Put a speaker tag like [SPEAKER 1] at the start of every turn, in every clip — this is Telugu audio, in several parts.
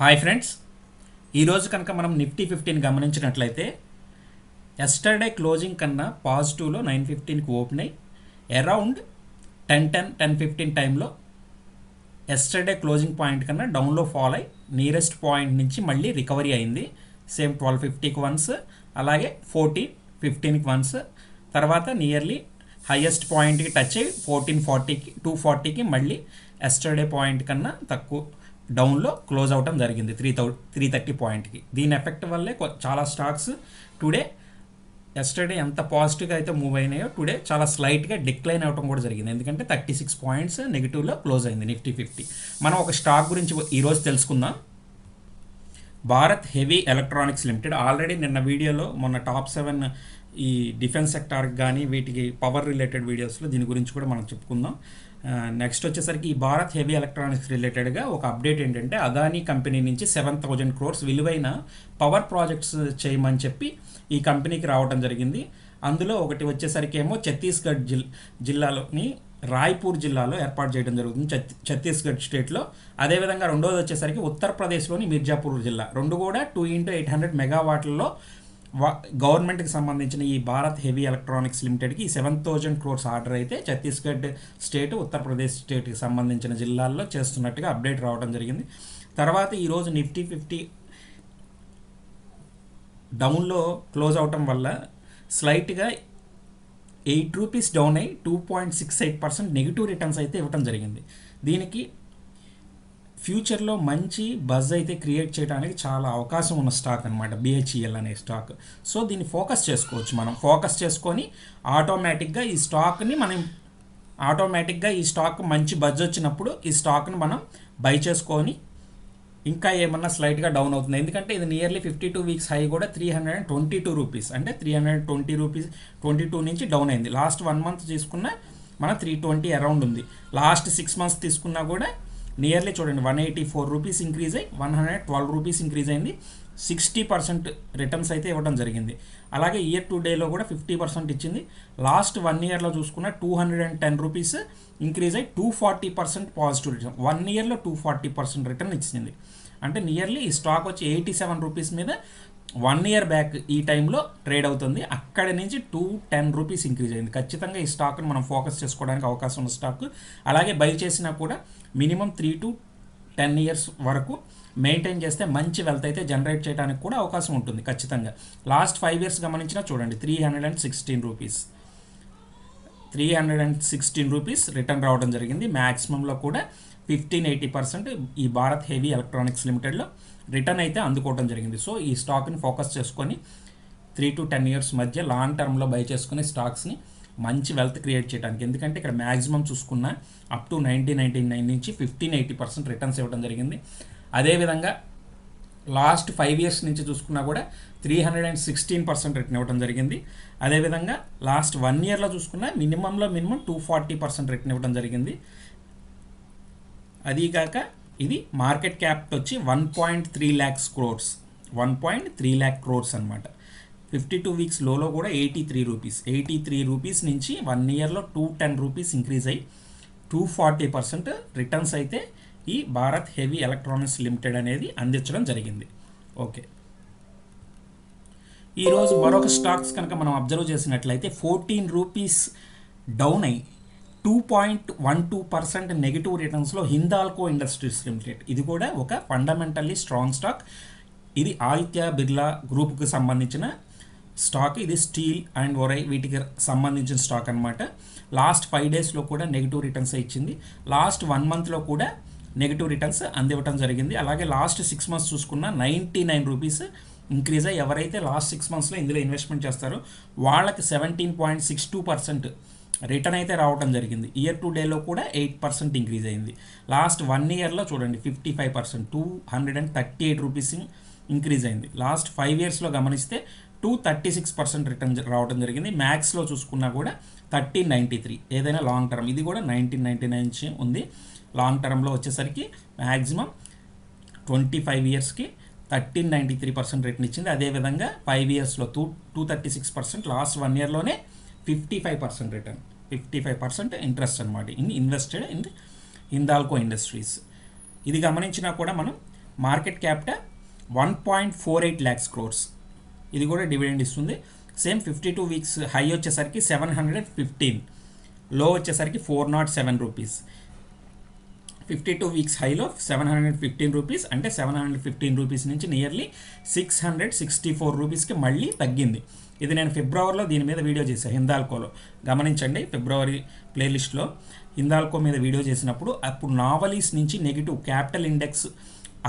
[SPEAKER 1] Hi friends. ఈరోజు కనుక మనం నిఫ్టీ ఫిఫ్టీన్ గమనించినట్లయితే ఎస్టర్డే క్లోజింగ్ కన్నా పాజిటివ్లో నైన్ ఫిఫ్టీన్కి ఓపెన్ అయ్యి around ten ten ten fifteen టైంలో ఎస్టర్డే క్లోజింగ్ పాయింట్ కన్నా డౌన్లో ఫాల్ అయ్యి నియరెస్ట్ పాయింట్ నుంచి మళ్ళీ రికవరీ అయింది. సేమ్ ట్వెల్వ్ ఫిఫ్టీకి వన్స్ అలాగే ఫోర్టీన్ ఫిఫ్టీన్కి వన్స్ తర్వాత నియర్లీ హయ్యెస్ట్ పాయింట్కి టచ్ అయ్యి ఫోర్టీన్ ఫార్టీకి టూ ఫార్టీకి మళ్ళీ ఎస్టర్డే పాయింట్ కన్నా తక్కువ డౌన్లో క్లోజ్ అవటం జరిగింది త్రీ థౌ త్రీ థర్టీ పాయింట్కి దీని ఎఫెక్ట్ వల్లే చాలా స్టాక్స్ టుడే ఎస్టర్డే ఎంత పాజిటివ్గా అయితే మూవ్ అయినాయో టుడే చాలా స్లైట్గా డిక్లైన్ అవడం కూడా జరిగింది. ఎందుకంటే థర్టీ సిక్స్ పాయింట్స్ నెగిటివ్లో క్లోజ్ అయింది నిఫ్టీ ఫిఫ్టీ. మనం ఒక స్టాక్ గురించి ఈరోజు తెలుసుకుందాం. Bharat heavy electronics limited already నిన్న వీడియోలో మొన్న టాప్ సెవెన్ ఈ డిఫెన్స్ సెక్టార్కి కానీ వీటికి పవర్ రిలేటెడ్ వీడియోస్లో దీని గురించి కూడా మనం చెప్పుకుందాం. నెక్స్ట్ వచ్చేసరికి ఈ భారత్ హెవీ ఎలక్ట్రానిక్స్ రిలేటెడ్గా ఒక అప్డేట్ ఏంటంటే అదానీ కంపెనీ నుంచి సెవెన్ థౌజండ్ క్రోర్స్ విలువైన పవర్ ప్రాజెక్ట్స్ చేయమని చెప్పి ఈ కంపెనీకి రావడం జరిగింది. అందులో ఒకటి వచ్చేసరికి ఏమో ఛత్తీస్గఢ్ జిల్ జిల్లాలోని రాయ్పూర్ జిల్లాలో ఏర్పాటు చేయడం జరుగుతుంది ఛత్తీస్గఢ్ స్టేట్లో అదేవిధంగా రెండోది వచ్చేసరికి ఉత్తరప్రదేశ్లోని మిర్జాపూర్ జిల్లా. రెండు కూడా టూ ఇంటూ ఎయిట్ హండ్రెడ్ మెగావాట్లలో గవర్నమెంట్కి సంబంధించిన ఈ భారత్ హెవీ ఎలక్ట్రానిక్స్ లిమిటెడ్కి ఈ సెవెన్ థౌజండ్ క్రోర్స్ ఆర్డర్ అయితే ఛత్తీస్గఢ్ స్టేట్ ఉత్తరప్రదేశ్ స్టేట్కి సంబంధించిన జిల్లాల్లో చేస్తున్నట్టుగా అప్డేట్ రావడం జరిగింది. తర్వాత ఈరోజు నిఫ్టీ ఫిఫ్టీ డౌన్లో క్లోజ్ అవటం వల్ల స్లైట్గా ఎయిట్ రూపీస్ డౌన్ అయ్యి two point six eight percent negative returns అయితే ఇవ్వటం జరిగింది. దీనికి ఫ్యూచర్లో మంచి బజ్ అయితే క్రియేట్ చేయడానికి చాలా అవకాశం ఉన్న స్టాక్ అనమాట బిహెచ్ఈఎల్ అనే స్టాక్. సో దీన్ని ఫోకస్ చేసుకోవచ్చు మనం. ఫోకస్ చేసుకొని ఆటోమేటిక్గా ఈ స్టాక్ని మనం ఆటోమేటిక్గా ఈ స్టాక్ మంచి బజ్ వచ్చినప్పుడు ఈ స్టాక్ని మనం బై చేసుకొని ఇంకా ఏమన్నా స్లైట్గా డౌన్ అవుతుంది. ఎందుకంటే ఇది nearly fifty two weeks high కూడా three hundred and twenty two rupees. అంటే three hundred twenty rupees twenty two నుంచి డౌన్ అయింది. లాస్ట్ వన్ మంత్ తీసుకున్న మన త్రీ ట్వంటీ అరౌండ్ ఉంది. లాస్ట్ సిక్స్ మంత్స్ తీసుకున్నా కూడా నియర్లీ చూడండి one eighty four rupees increase అయ్యి one hundred twelve rupees increase అయింది. సిక్స్టీ పర్సెంట్ రిటర్న్స్ అయితే ఇవ్వడం జరిగింది. అలాగే ఇయర్ టు డేలో కూడా ఫిఫ్టీ పర్సెంట్ ఇచ్చింది. లాస్ట్ వన్ ఇయర్లో చూసుకున్న two hundred and ten rupees increase అయ్యి two forty percent positive return one ఇయర్లో టూ ఫార్టీ పర్సెంట్ రిటర్న్ ఇచ్చింది. అంటే నియర్లీ ఈ స్టాక్ వచ్చి ఎయిటీ సెవెన్ రూపీస్ మీద వన్ ఇయర్ బ్యాక్ ఈ టైంలో ట్రేడ్ అవుతుంది. అక్కడి నుంచి టూ టెన్ రూపీస్ ఇంక్రీజ్ అయింది. ఖచ్చితంగా ఈ స్టాక్ను మనం ఫోకస్ చేసుకోవడానికి అవకాశం ఉన్న స్టాక్. అలాగే బై చేసినా కూడా minimum three to ten years వరకు మెయింటైన్ చేస్తే మంచి వెల్త్ అయితే జనరేట్ చేయడానికి కూడా అవకాశం ఉంటుంది ఖచ్చితంగా. లాస్ట్ ఫైవ్ ఇయర్స్ గమనించినా చూడండి three hundred and sixteen rupees. Three hundred and sixteen rupees return రావడం జరిగింది. మ్యాక్సిమంలో కూడా ఫిఫ్టీన్ ఎయిటీ పర్సెంట్ ఈ భారత్ హెవీ ఎలక్ట్రానిక్స్ లిమిటెడ్లో రిటర్న్ అయితే అందుకోవడం జరిగింది. సో ఈ స్టాక్ని ఫోకస్ చేసుకొని త్రీ టు టెన్ ఇయర్స్ మధ్య లాంగ్ టర్మ్లో బై చేసుకునే స్టాక్స్ని మంచి వెల్త్ క్రియేట్ చేయడానికి ఎందుకంటే ఇక్కడ మ్యాక్సిమం చూసుకున్న up to nineteen ninety nine నుంచి ఫిఫ్టీన్ ఎయిటీ పర్సెంట్ రిటర్న్స్ ఇవ్వడం జరిగింది. అదేవిధంగా లాస్ట్ ఫైవ్ ఇయర్స్ నుంచి చూసుకున్నా కూడా three hundred and sixteen percent return ఇవ్వడం జరిగింది. అదేవిధంగా లాస్ట్ వన్ ఇయర్లో చూసుకున్నా మినిమంలో minimum two forty percent return ఇవ్వడం జరిగింది. అదీగాక ఇది మార్కెట్ క్యాప్ వచ్చి one point three lakhs crores one point three lakh crores అనమాట ఫిఫ్టీ టూ వీక్స్ లోలో కూడా eighty three rupees eighty three rupees నుంచి వన్ ఇయర్లో టూ టెన్ రూపీస్ ఇంక్రీజ్ అయ్యి టూ ఫార్టీ పర్సెంట్ రిటర్న్స్ అయితే ఈ భారత్ హెవీ ఎలక్ట్రానిక్స్ లిమిటెడ్ అనేది అందించడం జరిగింది. ఓకే. ఈరోజు మరొక స్టాక్స్ కనుక మనం అబ్జర్వ్ చేసినట్లయితే ఫోర్టీన్ రూపీస్ డౌన్ అయ్యి two point one two percent negative రిటర్న్స్లో Hindalco industries limited. ఇది కూడా ఒక ఫండమెంటల్లీ స్ట్రాంగ్ స్టాక్ ఇది ఆదిత్య బిర్లా గ్రూప్కి సంబంధించిన స్టాక్ ఇది స్టీల్ అండ్ ఒరై వీటికి సంబంధించిన స్టాక్ అనమాట లాస్ట్ ఫైవ్ డేస్లో కూడా నెగిటివ్ రిటర్న్స్ ఇచ్చింది. లాస్ట్ వన్ మంత్లో కూడా నెగిటివ్ రిటర్న్స్ అందివ్వటం జరిగింది. అలాగే లాస్ట్ సిక్స్ మంత్స్ చూసుకున్న నైంటీ నైన్ రూపీస్ ఇంక్రీజ్ అయ్యి ఎవరైతే లాస్ట్ సిక్స్ మంత్స్లో ఇందులో ఇన్వెస్ట్మెంట్ చేస్తారో వాళ్ళకి seventeen point six two percent return అయితే రావడం జరిగింది. ఇయర్ టు డేలో కూడా ఎయిట్ పర్సెంట్ ఇంక్రీజ్ అయింది. లాస్ట్ వన్ ఇయర్లో చూడండి fifty five percent two hundred and thirty eight rupees increase అయింది. లాస్ట్ ఫైవ్ ఇయర్స్లో గమనిస్తే two thirty six percent return రావడం జరిగింది. మ్యాక్స్లో చూసుకున్నా కూడా థర్టీన్ నైంటీ త్రీ ఏదైనా లాంగ్ టర్మ్. ఇది కూడా నైన్టీన్ నైంటీ నైన్ నుంచి ఉంది. లాంగ్ టర్మ్లో వచ్చేసరికి మ్యాక్సిమం ట్వంటీ ఫైవ్ ఇయర్స్కి thirteen ninety three percent return ఇచ్చింది. అదేవిధంగా ఫైవ్ ఇయర్స్లో two two thirty six percent last one ఇయర్లోనే fifty five percent return fifty five percent interest అనమాట in invested in Hindalco industries ఇది గమనించినా కూడా మనం market capital one point four eight lakhs crores ఇది కూడా డివిడెండ్ ఇస్తుంది. Same fifty two weeks high వచ్చేసరికి సెవెన్ హండ్రెడ్ ఫిఫ్టీన్లో వచ్చేసరికి four naught seven rupees fifty two weeks హైలో సెవెన్ హండ్రెడ్ ఫిఫ్టీన్ రూపీస్ అంటే సెవెన్ హండ్రెడ్ ఫిఫ్టీన్ రూపీస్ నుంచి nearly six hundred sixty four రూపీస్కి మళ్ళీ తగ్గింది. ఇది నేను ఫిబ్రవరిలో దీని మీద వీడియో చేశాను హిందాల్కోలో. గమనించండి ఫిబ్రవరి ప్లేలిస్ట్లో హిందాల్కో మీద వీడియో చేసినప్పుడు అప్పుడు నావలీస్ నుంచి నెగిటివ్ క్యాపిటల్ ఇండెక్స్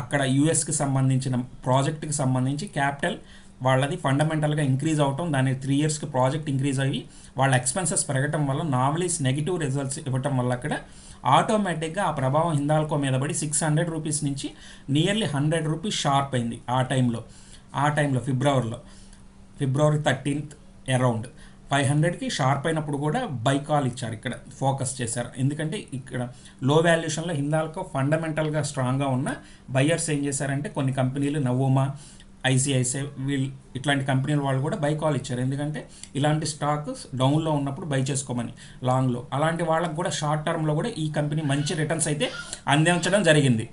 [SPEAKER 1] అక్కడ యూఎస్కి సంబంధించిన ప్రాజెక్ట్కి సంబంధించి క్యాపిటల్ వాళ్ళది ఫండమెంటల్గా ఇంక్రీజ్ అవటం దాని త్రీ ఇయర్స్కి ప్రాజెక్ట్ ఇంక్రీజ్ అయ్యి వాళ్ళ ఎక్స్పెన్సెస్ పెరగటం వల్ల నావలీస్ నెగిటివ్ రిజల్ట్స్ ఇవ్వటం వల్ల అక్కడ ఆటోమేటిక్గా ఆ ప్రభావం హిందాల్కో మీద పడి సిక్స్ హండ్రెడ్ రూపీస్ నుంచి నియర్లీ హండ్రెడ్ రూపీస్ షార్ప్ అయింది ఆ టైంలో ఆ టైంలో ఫిబ్రవరిలో. ఫిబ్రవరి థర్టీన్త్ అరౌండ్ ఫైవ్ హండ్రెడ్కి షార్ప్ అయినప్పుడు కూడా బై కాల్ ఇచ్చారు ఇక్కడ ఫోకస్ చేశారు. ఎందుకంటే ఇక్కడ లో వాల్యుయేషన్లో హిందాల్కో ఫండమెంటల్గా స్ట్రాంగ్గా ఉన్న బయ్యర్స్ ఏం చేశారంటే కొన్ని కంపెనీలు నవోమా ఐసిఐసిఐ వీళ్ళు ఇట్లాంటి కంపెనీల వాళ్ళు కూడా బై కాల్ ఇచ్చారు. ఎందుకంటే ఇలాంటి స్టాక్ డౌన్లో ఉన్నప్పుడు బై చేసుకోమని లాంగ్లో. అలాంటి వాళ్ళకు కూడా షార్ట్ టర్మ్లో కూడా ఈ కంపెనీ మంచి రిటర్న్స్ అయితే అందించడం జరిగింది.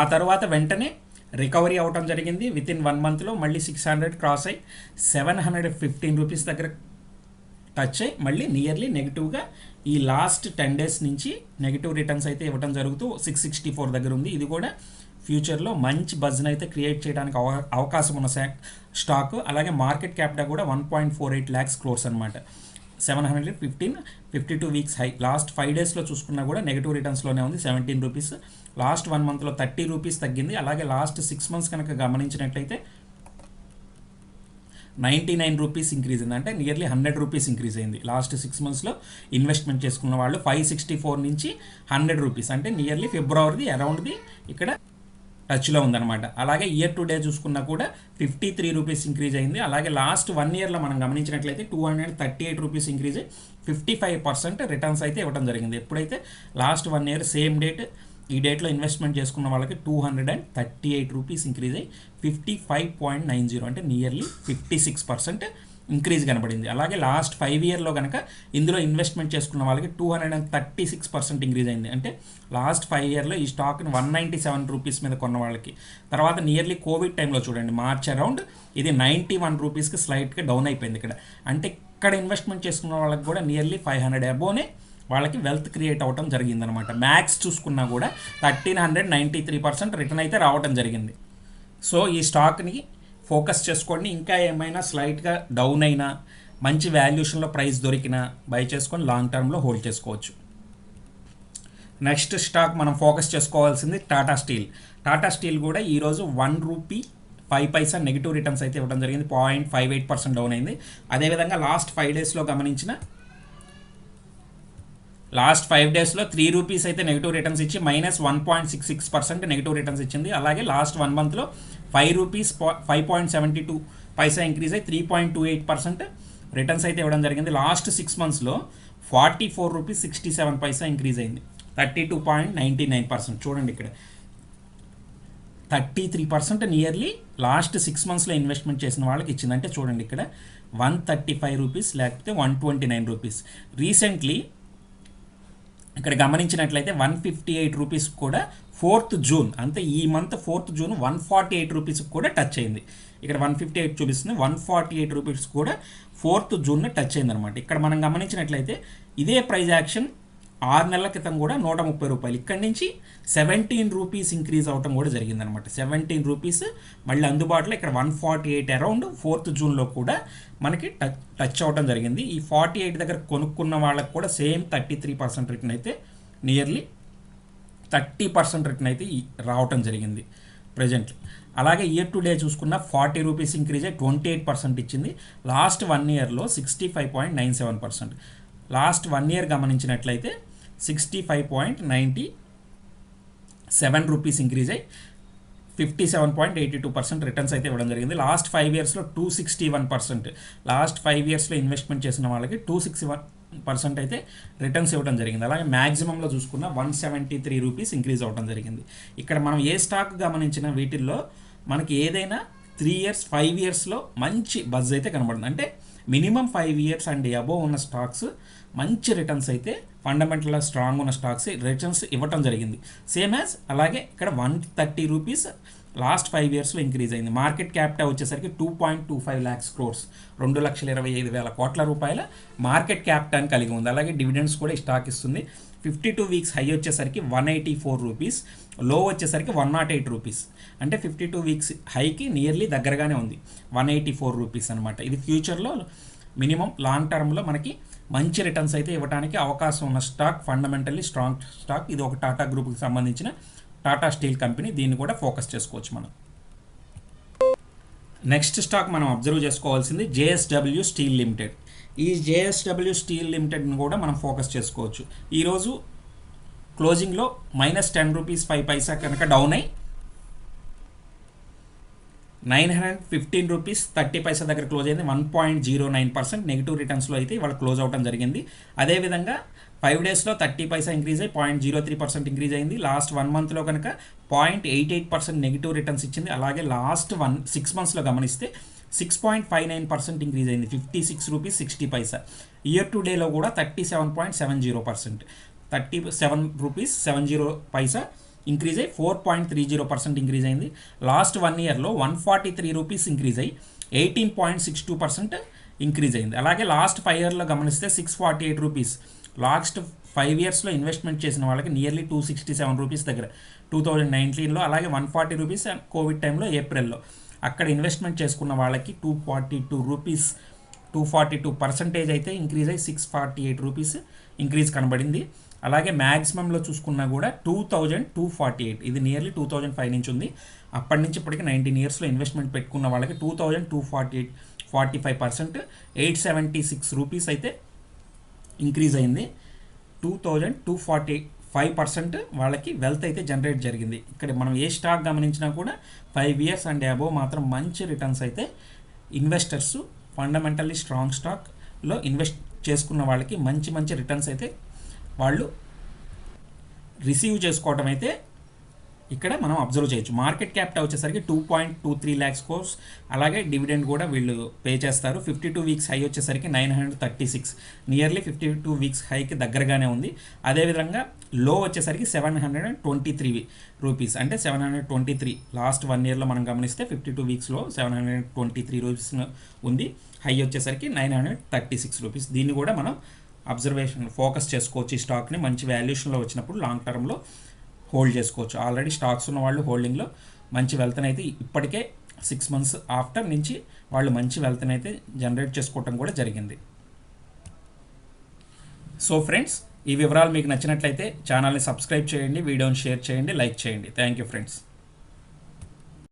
[SPEAKER 1] ఆ తర్వాత వెంటనే రికవరీ అవటం జరిగింది. విత్ ఇన్ వన్ మంత్లో మళ్ళీ సిక్స్ హండ్రెడ్ క్రాస్ అయ్యి సెవెన్ హండ్రెడ్ ఫిఫ్టీన్ రూపీస్ దగ్గర టచ్ అయ్యి మళ్ళీ నియర్లీ నెగిటివ్గా ఈ లాస్ట్ టెన్ డేస్ నుంచి నెగిటివ్ రిటర్న్స్ అయితే ఇవ్వడం జరుగుతూ సిక్స్ సిక్స్టీ ఫోర్ దగ్గర ఉంది. ఇది కూడా ఫ్యూచర్లో మంచి బజ్ని అయితే క్రియేట్ చేయడానికి అవ అవకాశం ఉన్న శా స్టాక్ అలాగే మార్కెట్ క్యాపిటల్ కూడా one point four eight lakhs crores అనమాట seven hundred fifteen fifty two weeks high. Last five డేస్లో చూసుకున్నా కూడా నెగిటివ్ రిటర్న్స్లోనే ఉంది సెవెంటీన్ రూపీస్. లాస్ట్ వన్ మంత్లో థర్టీ రూపీస్ తగ్గింది. అలాగే లాస్ట్ సిక్స్ మంత్స్ కనుక గమనించినట్లయితే నైంటీ నైన్ రూపీస్ ఇంక్రీజ్ అయింది. అంటే నియర్లీ హండ్రెడ్ రూపీస్ ఇంక్రీజ్ అయింది. లాస్ట్ సిక్స్ మంత్స్లో ఇన్వెస్ట్మెంట్ చేసుకున్న వాళ్ళు ఫైవ్ సిక్స్టీ ఫోర్ నుంచి హండ్రెడ్ రూపీస్. అంటే నియర్లీ ఫిబ్రవరిది అరౌండ్ది ఇక్కడ టచ్లో ఉందన్నమాట. అలాగే ఇయర్ టు డే చూసుకున్నా కూడా ఫిఫ్టీ త్రీ రూపీస్ ఇంక్రీజ్ అయింది. అలాగే లాస్ట్ వన్ ఇయర్లో మనం గమనించినట్లయితే two hundred thirty eight rupees increase fifty five percent returns అయితే ఇవ్వడం జరిగింది. ఎప్పుడైతే last one year same date ఈ డేట్లో ఇన్వెస్ట్మెంట్ చేసుకున్న వాళ్ళకి two hundred and thirty eight rupees increase అయ్యి fifty five point nine zero అంటే nearly fifty six percent increase కనబడింది. అలాగే లాస్ట్ ఫైవ్ ఇయర్లో కనుక ఇందులో ఇన్వెస్ట్మెంట్ చేసుకున్న వాళ్ళకి two hundred and thirty six percent increase అయింది. అంటే లాస్ట్ ఫైవ్ ఇయర్లో ఈ స్టాక్ని వన్ నైంటీ సెవెన్ రూపీస్ మీద కొన్న వాళ్ళకి. తర్వాత నియర్లీ కోవిడ్ టైంలో చూడండి మార్చ్ అరౌండ్ ఇది నైంటీ వన్ రూపీస్కి స్లైట్గా డౌన్ అయిపోయింది ఇక్కడ. అంటే ఇక్కడ ఇన్వెస్ట్మెంట్ చేసుకున్న వాళ్ళకి కూడా నియర్లీ ఫైవ్ హండ్రెడ్ అబోనే వాళ్ళకి వెల్త్ క్రియేట్ అవ్వడం జరిగిందనమాట. మ్యాక్స్ చూసుకున్నా కూడా thirteen hundred ninety three percent return అయితే రావటం జరిగింది. సో ఈ స్టాక్ని ఫోకస్ చేసుకోండి ఇంకా ఏమైనా స్లైట్గా డౌన్ అయినా మంచి వాల్యుయేషన్లో ప్రైస్ దొరికినా బై చేసుకొని లాంగ్ టర్మ్లో హోల్డ్ చేసుకోవచ్చు. నెక్స్ట్ స్టాక్ మనం ఫోకస్ చేసుకోవాల్సింది టాటా స్టీల్ టాటా స్టీల్ కూడా ఈరోజు one rupee five paisa negative returns అయితే ఇవ్వడం జరిగింది. Point five eight percent down అయింది. అదేవిధంగా లాస్ట్ ఫైవ్ డేస్లో గమనించిన లాస్ట్ ఫైవ్ డేస్లో త్రీ రూపీస్ అయితే నెగిటివ్ రిటర్న్స్ ఇచ్చి minus one point six six percent negative returns ఇచ్చింది. అలాగే లాస్ట్ వన్ మంత్లో five rupees five point seventy two paisa increase అయ్యి three point two eight percent returns అయితే ఇవ్వడం జరిగింది. లాస్ట్ సిక్స్ మంత్స్లో forty four rupees sixty seven paisa increase అయింది. Thirty two point ninety nine percent. చూడండి ఇక్కడ. Thirty three percent nearly last six మంత్స్లో ఇన్వెస్ట్మెంట్ చేసిన వాళ్ళకి ఇచ్చిందంటే చూడండి ఇక్కడ వన్ థర్టీ ఫైవ్ రూపీస్ లేకపోతే one twenty nine rupees. Recently ఇక్కడ గమనించినట్లయితే వన్ ఫిఫ్టీ ఎయిట్ రూపీస్ కూడా ఫోర్త్ జూన్ అంటే ఈ month fourth June one forty eight రూపీస్కి కూడా టచ్ అయింది. ఇక్కడ వన్ ఫిఫ్టీ ఎయిట్ చూపిస్తుంది వన్ ఫార్టీ ఎయిట్ రూపీస్ కూడా ఫోర్త్ జూన్ టచ్ అయింది అనమాట ఇక్కడ మనం గమనించినట్లయితే ఇదే ప్రైజ్ యాక్షన్ ఆరు నెలల క్రితం కూడా నూట ముప్పై రూపాయలు. ఇక్కడి నుంచి సెవెంటీన్ రూపీస్ ఇంక్రీజ్ అవటం కూడా జరిగిందనమాట సెవెంటీన్ రూపీస్ మళ్ళీ అందుబాటులో ఇక్కడ one forty eight around fourth జూన్లో కూడా మనకి టచ్ టచ్ అవటం జరిగింది. ఈ ఫార్టీ ఎయిట్ దగ్గర కొనుక్కున్న వాళ్ళకి కూడా same thirty three percent return అయితే నియర్లీ థర్టీ పర్సెంట్ రిటర్న్ అయితే రావటం జరిగింది ప్రజెంట్ అలాగే ఇయర్ టు డే చూసుకున్న ఫార్టీ రూపీస్ ఇంక్రీజ్ అయ్యి ట్వంటీ ఎయిట్ పర్సెంట్ ఇచ్చింది. లాస్ట్ వన్ ఇయర్లో sixty five point nine seven percent last one year గమనించినట్లయితే sixty five point ninety seven rupees increase అయ్యి fifty seven point eighty two percent returns అయితే ఇవ్వడం జరిగింది. లాస్ట్ ఫైవ్ ఇయర్స్లో two sixty one percent last five ఇయర్స్లో ఇన్వెస్ట్మెంట్ చేసిన వాళ్ళకి టూ సిక్స్టీ వన్ పర్సెంట్ అయితే రిటర్న్స్ ఇవ్వడం జరిగింది. అలాగే మ్యాక్సిమంలో చూసుకున్న one seventy three rupees increase అవ్వడం జరిగింది. ఇక్కడ మనం ఏ స్టాక్ గమనించిన వీటిల్లో మనకి ఏదైనా త్రీ ఇయర్స్ ఫైవ్ ఇయర్స్లో మంచి బజ్ అయితే కనబడుతుంది అంటే minimum five years and above ఉన్న స్టాక్స్ మంచి రిటర్న్స్ అయితే ఫండమెంటల్గా స్ట్రాంగ్ ఉన్న స్టాక్స్ రిటర్న్స్ ఇవ్వటం జరిగింది. సేమ్ యాజ్ అలాగే ఇక్కడ one thirty rupees last five ఇయర్స్లో ఇంక్రీజ్ అయింది. మార్కెట్ క్యాపిటల్ వచ్చేసరికి two point two five lakhs crores రెండు లక్షల ఇరవై ఐదు వేల కోట్ల రూపాయల మార్కెట్ క్యాపిటల్ కలిగి ఉంది. అలాగే డివిడెండ్స్ కూడా స్టాక్ ఇస్తుంది. ఫిఫ్టీ టూ వీక్స్ హై వచ్చేసరికి వన్ ఎయిటీ ఫోర్ రూపీస్లో వచ్చేసరికి వన్ నాట్ ఎయిట్ రూపీస్ అంటే ఫిఫ్టీ టూ వీక్స్ హైకి నియర్లీ దగ్గరగానే ఉంది. వన్ ఎయిటీ ఫోర్ రూపీస్ అనమాట ఇది ఫ్యూచర్లో మినిమం లాంగ్ టర్మ్లో మనకి మంచి రిటర్న్స్ అయితే ఇవ్వడానికి అవకాశం ఉన్న స్టాక్ ఫండమెంటల్లీ స్ట్రాంగ్ స్టాక్ ఇది ఒక టాటా గ్రూప్కి సంబంధించిన టాటా స్టీల్ కంపెనీ దీన్ని కూడా ఫోకస్ చేసుకోవచ్చు మనం. నెక్స్ట్ స్టాక్ మనం అబ్జర్వ్ చేసుకోవాల్సింది జేఎస్డబ్ల్యూ స్టీల్ లిమిటెడ్ ఈ జేఎస్డబ్ల్యూ స్టీల్ లిమిటెడ్ని కూడా మనం ఫోకస్ చేసుకోవచ్చు. ఈరోజు క్లోజింగ్లో minus ten rupees five paisa కనుక డౌన్ అయ్యి nine hundred fifteen rupees thirty paisa దగ్గర క్లోజ్ అయింది. One point zero nine percent negative రిటర్న్స్లో అయితే ఇవాళ క్లోజ్ అవడం జరిగింది. అదేవిధంగా ఫైవ్ డేస్లో థర్టీ పైసా ఇంక్రీజ్ అయ్యి point zero three percent increase అయింది. లాస్ట్ వన్ మంత్లో కనుక point eight eight percent negative returns ఇచ్చింది. అలాగే లాస్ట్ వన్ సిక్స్ మంత్స్లో గమనిస్తే six point five nine percent increase అయింది. Fifty six rupees sixty paisa. Year to డేలో కూడా thirty seven point seven zero percent. Thirty seven rupees seven zero paisa increase అయ్యి four point three zero percent increase అయింది. లాస్ట్ వన్ ఇయర్లో one forty three rupees increase అయ్యి eighteen point six two percent increase అయింది. అలాగే లాస్ట్ ఫైవ్ ఇయర్లో గమనిస్తే six forty eight rupees last five ఇయర్స్లో ఇన్వెస్ట్మెంట్ చేసిన వాళ్ళకి nearly two sixty seven rupees దగ్గర టూ థౌజండ్ నైన్టీన్లో అలాగే వన్ ఫార్టీ రూపీస్ కోవిడ్ టైంలో ఏప్రిల్లో అక్కడ ఇన్వెస్ట్మెంట్ చేసుకున్న వాళ్ళకి two forty two rupees two forty two percentage అయితే ఇంక్రీజ్ అయ్యి six forty eight rupees increase కనబడింది. అలాగే మ్యాక్సిమంలో చూసుకున్నా కూడా two thousand two forty eight. ఇది నియర్లీ టూ థౌజండ్ ఫైవ్ నుంచి ఉంది అప్పటి నుంచి ఇప్పటికి నైన్టీన్ ఇయర్స్లో ఇన్వెస్ట్మెంట్ పెట్టుకున్న వాళ్ళకి two thousand two forty eight forty five percent eight seventy six rupees అయితే ఇంక్రీజ్ అయింది. Two thousand two forty five percent వాళ్ళకి వెల్త్ అయితే జనరేట్ జరిగింది. ఇక్కడ మనం ఏ స్టాక్ గమనించినా కూడా ఫైవ్ ఇయర్స్ అండ్ అబోవ్ మాత్రం మంచి రిటర్న్స్ అయితే ఇన్వెస్టర్స్ ఫండమెంటల్లీ స్ట్రాంగ్ స్టాక్లో ఇన్వెస్ట్ చేసుకున్న వాళ్ళకి మంచి మంచి రిటర్న్స్ అయితే వాళ్ళు రిసీవ్ చేసుకోవటం అయితే ఇక్కడ మనం అబ్జర్వ్ చేయొచ్చు. మార్కెట్ క్యాపిటల్ వచ్చేసరికి two point two three lakhs crores అలాగే డివిడెండ్ కూడా వీళ్ళు పే చేస్తారు. ఫిఫ్టీ టూ వీక్స్ హై వచ్చేసరికి nine hundred thirty six nearly fifty two weeks హైకి దగ్గరగానే ఉంది. అదేవిధంగా లో వచ్చేసరికి seven hundred and twenty three rupees అంటే seven hundred twenty three last one ఇయర్లో మనం గమనిస్తే fifty two వీక్స్లో seven hundred twenty three rupees ఉంది. హై వచ్చేసరికి nine hundred thirty six rupees దీన్ని కూడా మనం అబ్జర్వేషన్ ఫోకస్ చేసుకోవచ్చు ఈ స్టాక్ని మంచి వాల్యుయేషన్లో వచ్చినప్పుడు లాంగ్ టర్మ్లో హోల్డ్ చేసుకోవచ్చు. ఆల్రెడీ స్టాక్స్ ఉన్న వాళ్ళు హోల్డింగ్లో మంచి వెల్త్నైతే ఇప్పటికే సిక్స్ మంత్స్ ఆఫ్టర్ నుంచి వాళ్ళు మంచి వెల్త్నైతే జనరేట్ చేసుకోవటం కూడా జరిగింది. సో ఫ్రెండ్స్ ఈ వివరాలు మీకు నచ్చినట్లయితే ఛానల్ని సబ్స్క్రైబ్ చేయండి వీడియోని షేర్ చేయండి లైక్ చేయండి. Thank you friends